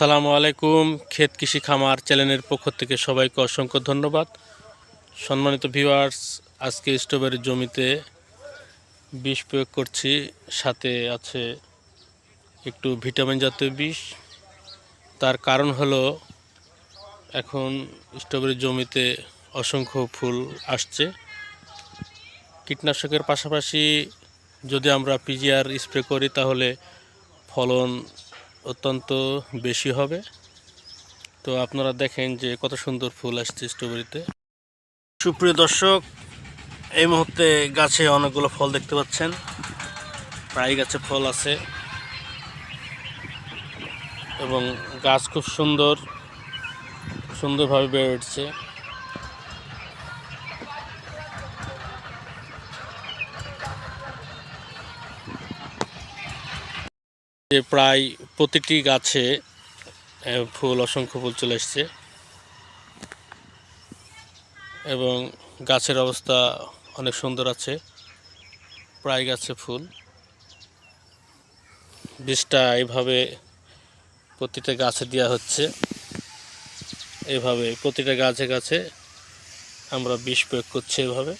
আসসালামু আলাইকুম, ক্ষেত কৃষি খামার চ্যানেলের পক্ষ থেকে সবাইকে অসংখ্য ধন্যবাদ। সম্মানিত ভিউয়ার্স, আজকে স্ট্রবেরির জমিতে বিষ প্রয়োগ করছি, সাথে আছে একটু ভিটামিন জাতীয় বিষ। তার কারণ হলো, এখন স্ট্রবেরির জমিতে অসংখ্য ফুল আসছে। কীটনাশকের পাশাপাশি যদি আমরা পিজিআর স্প্রে করি, তাহলে ফলন অত্যন্ত বেশি হবে। তো আপনারা দেখেন যে কত সুন্দর ফুল আসছে স্ট্রবেরিতে। সুপ্রিয় দর্শক, এই মুহূর্তে গাছে অনেকগুলো ফল দেখতে পাচ্ছেন। প্রায় গাছে ফল আছে। এবং গাছ খুব সুন্দর, সুন্দরভাবে বেড়ে উঠছে। যে প্রায় প্রতিটি গাছে ফুল, অসংখ্য ফুল চলে এসছে। এবং গাছের অবস্থা অনেক সুন্দর আছে। প্রায় গাছে ফুল। বীজটা এইভাবে প্রতিটা গাছে দেওয়া হচ্ছে। এভাবে প্রতিটা গাছে গাছে আমরা বিষ প্রয়োগ করছি এভাবে।